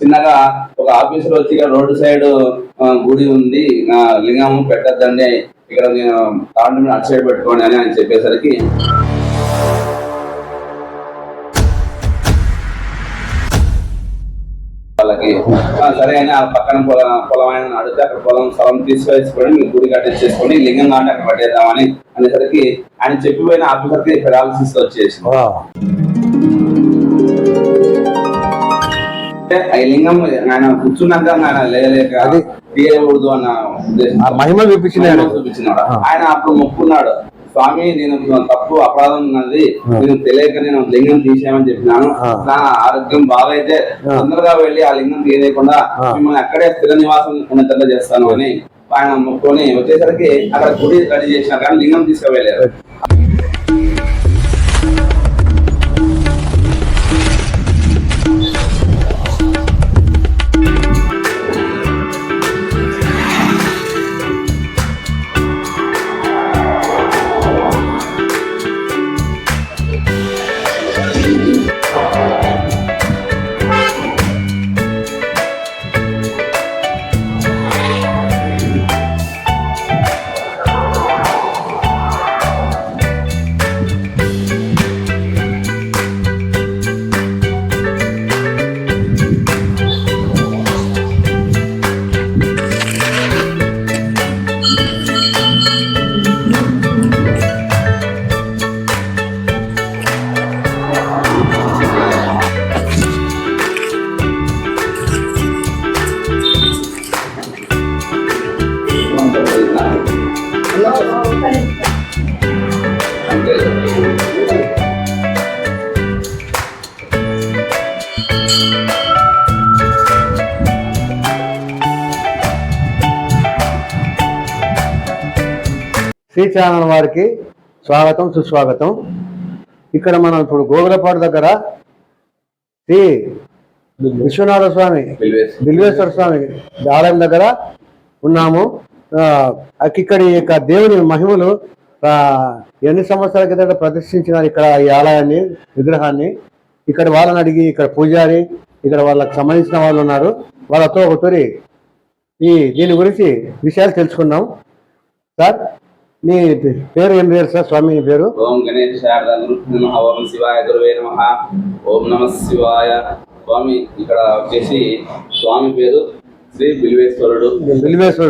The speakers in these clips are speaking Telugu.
చిన్నగా ఒక ఆఫీసర్ వచ్చి ఇక్కడ రోడ్డు సైడ్ గుడి ఉంది. నా లింగం పెట్టద్దండి. ఇక్కడ నేను తాండ అటు సైడ్ పెట్టుకోండి అని ఆయన చెప్పేసరికి వాళ్ళకి సరే అని ఆ పక్కన పొలం పొలం ఆయన అడిగితే అక్కడ పొలం స్థలం తీసుకొని మీ గుడి కట్టించేసుకొని లింగం కాబట్టి అక్కడ పట్టేద్దామని అనేసరికి ఆయన చెప్పిపోయిన ఆఫీసర్కి పెరాలసిస్ వచ్చేసి అంటే లింగం ఆయన కూర్చున్నాక ఆయన అది- తీయకూడదు అన్న ఉద్దేశం ఆ మహిమ చూపించినాడు చూపించినాడు ఆ. ఆయన అప్పుడు మొక్కున్నాడు స్వామి నేను తప్పు అపరాధం ఉన్నది. నేను తెలియక నేను లింగం తీసేయమని చెప్పినాను. నా ఆరోగ్యం బాగైతే. తొందరగా వెళ్ళి ఆ లింగం తీయలేకుండా ఆ. మిమ్మల్ని అక్కడే స్థిర నివాసం ఉన్నట్లుగా చేస్తాను అని ఆయన మొక్కుని వచ్చేసరికి అక్కడ గుడి రెడీ చేసిన కానీ లింగం తీసుకువెళ్ళారు శ్రీ ఛానల్ వారికి స్వాగతం సుస్వాగతం. ఇక్కడ మనం ఇప్పుడు గోగులపాడు దగ్గర శ్రీ విశ్వనాథ స్వామి బిల్వేశ్వర స్వామి. ఆలయం దగ్గర ఉన్నాము. ఇక్కడ యొక్క దేవుని మహిమలు ఎన్ని సంవత్సరాల కిందట ప్రదర్శించినారు ఇక్కడ ఈ ఆలయాన్ని విగ్రహాన్ని? ఇక్కడ వాళ్ళని అడిగి ఇక్కడ పూజారి ఇక్కడ వాళ్ళకి సంబంధించిన వాళ్ళు ఉన్నారు. వాళ్ళతో ఒకటి ఈ దీని గురించి విషయాలు తెలుసుకున్నాం సార్ మీ పేరు ఏం పేరు సార్? స్వామి పేరు? ఓం గణేష్ నమ. ఓం శివాయ గురువే నమ. ఓం నమ శివాయ. స్వామి ఇక్కడ వచ్చేసి స్వామి పేరు శ్రీ బిల్వేశ్వరుడు.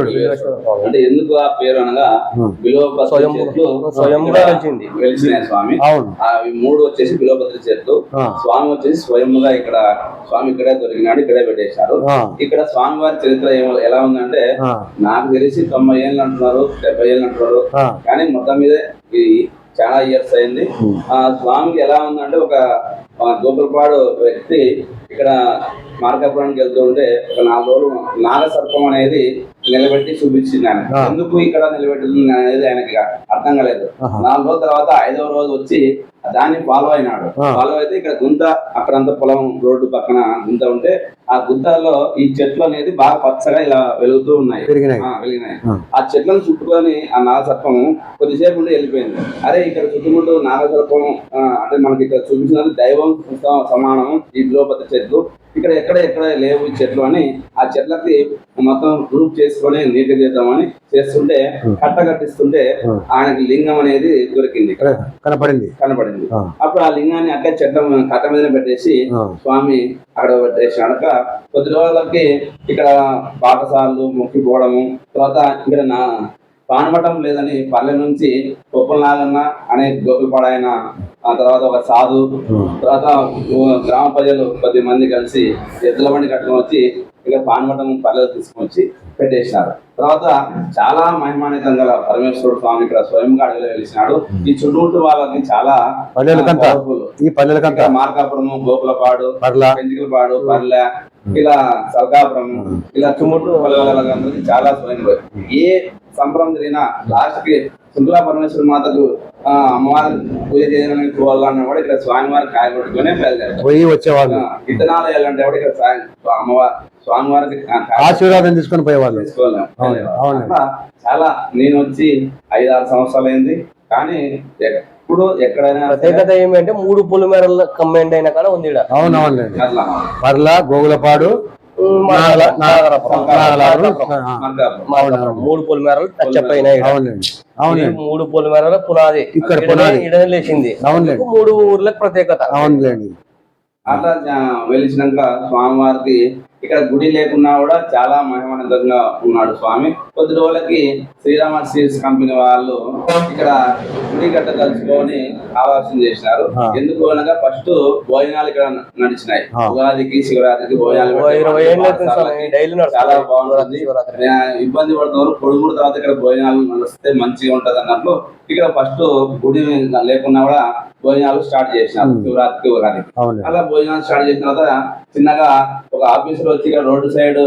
బిల్వేశ్వరుడు. అంటే ఎందుకు ఆ పేరు అనగా. బిలోపత్రి స్వయంభూ- చెట్లు. వెలిసినాయి స్వామి. అవును. అవి మూడు వచ్చేసి బిలోపత్రి చెట్లు. స్వామి వచ్చేసి స్వయంగా ఇక్కడ స్వామి ఇక్కడే దొరికినాడు ఇక్కడే పెట్టేశారు. ఇక్కడ స్వామి వారి చరిత్ర ఏమ- ఎలా ఉందంటే నాకు తెలిసి తొంభై ఏళ్ళు అంటున్నారు డెబ్బై ఏళ్ళు అంటున్నారు. కానీ మొత్తం మీద చాలా ఇయర్స్ అయింది. ఆ స్వామికి ఎలా ఉందంటే ఒక గోపులపాడు వ్యక్తి ఇక్కడ మార్కాపురానికి వెళ్తూ ఉంటే ఒక నాలుగు రోజులు నాగ సర్పం అనేది నిలబెట్టి చూపించింది ఆయన ఆ. ఎందుకు ఇక్కడ నిలబెట్టింది అనేది ఆయనకి అర్థం కాలేదు. నాలుగు రోజుల తర్వాత ఐదవ రోజు వచ్చి దాన్ని ఫాలో అయినాడు. ఫాలో అయితే ఇక్కడ గుంత అక్కడంతా పొలం రోడ్డు పక్కన గుంత ఉంటే ఆ గుంతలో ఈ చెట్లు అనేది బాగా పచ్చగా ఇలా వెలుగుతూ ఉన్నాయి వెలిగినాయి ఆ. చెట్లను చుట్టుకొని ఆ నాగసర్పం కొద్దిసేపు ఉండి వెళ్ళిపోయింది అరే ఇక్కడ చుట్టుముట్టు నాగసర్పం అంటే మనకి ఇక్కడ చూపించినది దైవం సమానం ఈ బిలోపతి చెట్లు ఇక్కడ ఎక్కడ ఎక్కడ లేవు చెట్లు అని ఆ చెట్లకి మొత్తం గ్రూప్ చేసుకొని నీట్గా చేద్దామని చేస్తుంటే కట్ట కట్టిస్తుంటే. ఆయనకి లింగం అనేది దొరికింది కనపడింది కనపడింది. అప్పుడు ఆ లింగాన్ని అక్కడ చెట్ల కట్ట మీద పెట్టేసి. స్వామి అక్కడ పెట్టేసినాక కొద్ది రోజులకి ఇక్కడ పాఠశాలలు మొక్కిపోవడము తర్వాత ఇక్కడ నా పానమటం లేదని పల్లె నుంచి ఉప్పల నాగన్న అనే గోకులపాడైన ఆ తర్వాత ఒక సాధు తర్వాత గ్రామ ప్రజలు కొద్ది మంది కలిసి ఎద్దుల బండి కట్టుకొని వచ్చి ఇక పానమటం పల్లెలు తీసుకొని వచ్చి పెట్టేసినారు. తర్వాత చాలా మహిమాన్వితం గల పరమేశ్వరుడు స్వామి ఇక్కడ స్వయంగా అడవిలో వెలిసినాడు. ఈ చుట్టూ వాళ్ళకి చాలా. ఈ పల్లెలకంతా? మార్కాపురము గోకులపాడు పర్ల? పెంచికలపాడు పర్లె ఇలా సల్కాపురం ఇలా చుముట్టు వాళ్ళకి చాలా స్వయం ఏ సంబరం జరిగినా లాస్ట్కి శుక్లా పరమేశ్వర మాతకు అమ్మవారి పూజ చేయడానికి పోవాలన్నా కూడా ఇక్కడ స్వామివారి కాయ కొట్టుకునే బయలుదేరారు. పోయి వచ్చేవాళ్ళు. విత్తనాలు వేయాలంటే కూడా ఇక్కడ అమ్మవారి స్వామివారికి ఆశీర్వాదం తీసుకొని పోయేవాళ్ళు. చాలా నేను వచ్చి ఐదు ఆరు సంవత్సరాలు అయింది కానీ ఎప్పుడు ఎక్కడైనా ప్రత్యేకత ఏమంటే మూడు పులిమేరల కంబైండ్ అయిన కాడ ఉంది అట్లా. పర్ల గోగులపాడు మూడు పొలిమేరలు టచ్ అప్ అయినాయి మూడు పొలిమేరల పునాది. ఇక్కడ పునాది. లేచింది. మూడు ఊర్లకు ప్రత్యేకత. అవునులేండి అట్లా వెలిసినాక స్వామివారికి ఇక్కడ గుడి లేకున్నా కూడా చాలా మహిమానందంగా ఉన్నాడు స్వామి. కొద్ది రోజులకి శ్రీరామ సీడ్స్ కంపెనీ వాళ్ళు ఇక్కడ గుడి గట్ట కలుసుకొని ఆవాసం చేసినారు. ఎందుకు అనగా ఫస్ట్ భోజనాలు ఇక్కడ నడిచినాయి. ఉగాదికి శివరాత్రికి భోజనాలు చాలా బాగుంటుంది. ఇబ్బంది పడుతున్నారు పొడుగుడు తర్వాత ఇక్కడ భోజనాలు నడిస్తే మంచిగా ఉంటది అన్నట్లు ఇక్కడ ఫస్ట్ గుడి లేకున్నా కూడా భోజనాలు స్టార్ట్ చేసినారు. శివరాత్రికి ఉగాదికి. అవునండి అలా భోజనాలు స్టార్ట్ చేసిన తర్వాత చిన్నగా ఒక ఆఫీసర్ వచ్చి ఇక్కడ రోడ్డు సైడ్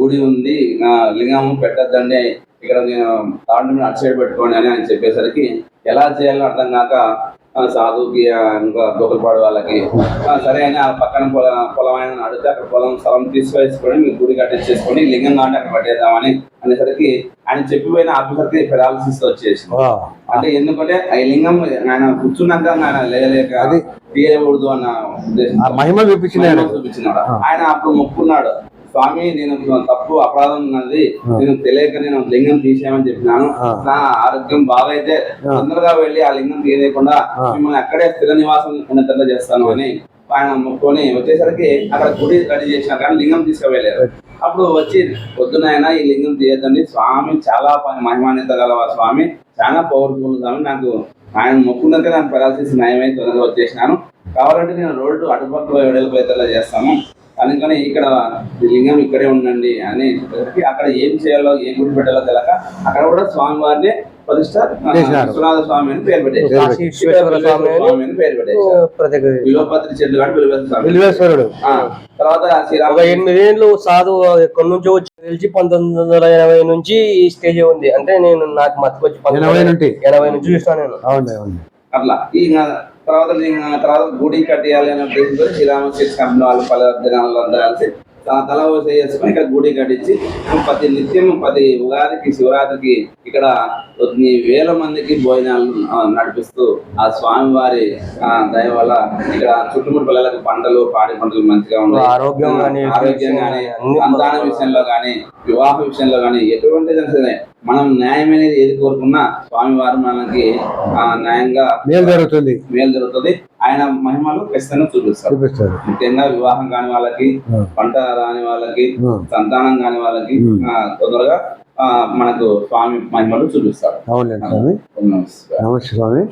గుడి ఉంది. ఆ, లింగం పెట్టద్దండి. ఇక్కడ నేను తాండ అటు సైడ్ పెట్టుకోండి అని ఆయన చెప్పేసరికి ఎలా చేయాలో అర్థం కాక సాధుకి ఇంకా గోకులపాడు వాళ్ళకి. సరే అని ఆ పక్కన పొల పొలం ఆయన అడిగితే అక్కడ పొలం స్థలం తీసుకొచ్చుకొని మీకు గుడి కట్టించేసుకొని లింగం కాబట్టి అక్కడ పెట్టేద్దామని అనేసరికి ఆయన చెప్పిపోయిన ఆఫీసర్కి పెరాలసిస్ వచ్చేసింది. ఆ, అంటే ఎందుకంటే ఆ లింగం ఆయన కూర్చున్నాక ఆయన అది తీయకూడదు అన్న మహిమ. చూపించినాడు. ఆయన అప్పుడు మొక్కున్నాడు. స్వామి నేను తప్పు అపరాధం ఉన్నది. నేను తెలియక నేను లింగం తీసేయమని చెప్పినాను. నా ఆరోగ్యం బాగైతే. తొందరగా వెళ్ళి ఆ లింగం తీయలేకుండా ఆ. మిమ్మల్ని అక్కడే స్థిర నివాసం ఉన్నట్టుగా చేస్తాను అని ఆయన మొక్కుకొని వచ్చేసరికి అక్కడ గుడి రెడీ చేసిన కానీ లింగం తీసుకువెళ్ళారు అప్పుడు వచ్చి పొద్దునైన ఈ లింగం తీయద్దండి. స్వామి చాలా మహిమాన్విత గలవా స్వామి. చాలా పవర్ఫుల్ స్వామి. నాకు ఆయన మొక్కున్నాక నాకు పెరాలసిస్ నయమై త్వరగా వచ్చేసినాను. కావాలంటే నేను రోడ్డు అటుపక్క వెడల్పేతలా చేస్తాను. అందుకని ఇక్కడ లింగం ఇక్కడే ఉండండి అని చెప్పేసరికి అక్కడ ఏం చేయాలో ఏం గుడి పెట్టాలో తెలియక అక్కడ కూడా స్వామి వారిని ప్రతిష్ట. విశ్వనాథ స్వామి అని పేరు స్వామి అని పేరు పెట్టేసి చెట్లు కానీ విల్వేశ్వరుడు. తర్వాత ఒక ఎనిమిది ఏళ్ళు సాధు ఎక్కడి నుంచో వచ్చి తెలిసి పంతొమ్మిది వందల ఎనభై నుంచి ఈ స్టేజ్ ఉంది. అంటే నేను నాకు మతికొచ్చి పంతొమ్మిది ఎనభై ఎనభై నుంచి చూస్తాను నేను. అవును అవును. అట్లా. ఈ తర్వాత తర్వాత గుడి కట్టేయాలి అనే ఉద్దేశంతో శ్రీరామ సీట్స్ కంపెనీ వాళ్ళు పలు దినాల్లో త- తల ఓ చేసుకొని ఇక్కడ గుడి కట్టించి ప్రతి నిత్యం ప్రతి ఉగాదికి శివరాత్రికి ఇక్కడ కొన్ని వేల మందికి భోజనాలు నడిపిస్తూ ఆ స్వామివారి దయ వల్ల ఇక్కడ చుట్టుముట్టు పిల్లలకు పంటలు పాడి పంటలు మంచిగా ఉన్నాయి. ఆరోగ్యం గానీ, ఆరోగ్యం కానీ సంతాన విషయంలో కానీ వివాహ విషయంలో కానీ ఎటువంటి సరే మనం న్యాయం అనేది ఏది కోరుకున్నా స్వామివారు మనకి ఆ, న్యాయంగా మేలు జరుగుతుంది. మేలు జరుగుతుంది. ఆయన మహిమలు ఖచ్చితంగా చూపిస్తారు. ముఖ్యంగా వివాహం కాని వాళ్ళకి. పంట రాని వాళ్ళకి. సంతానం కాని వాళ్ళకి తొందరగా ఆ, మనకు స్వామి మహిమలు చూపిస్తారు. నమస్తే స్వామి.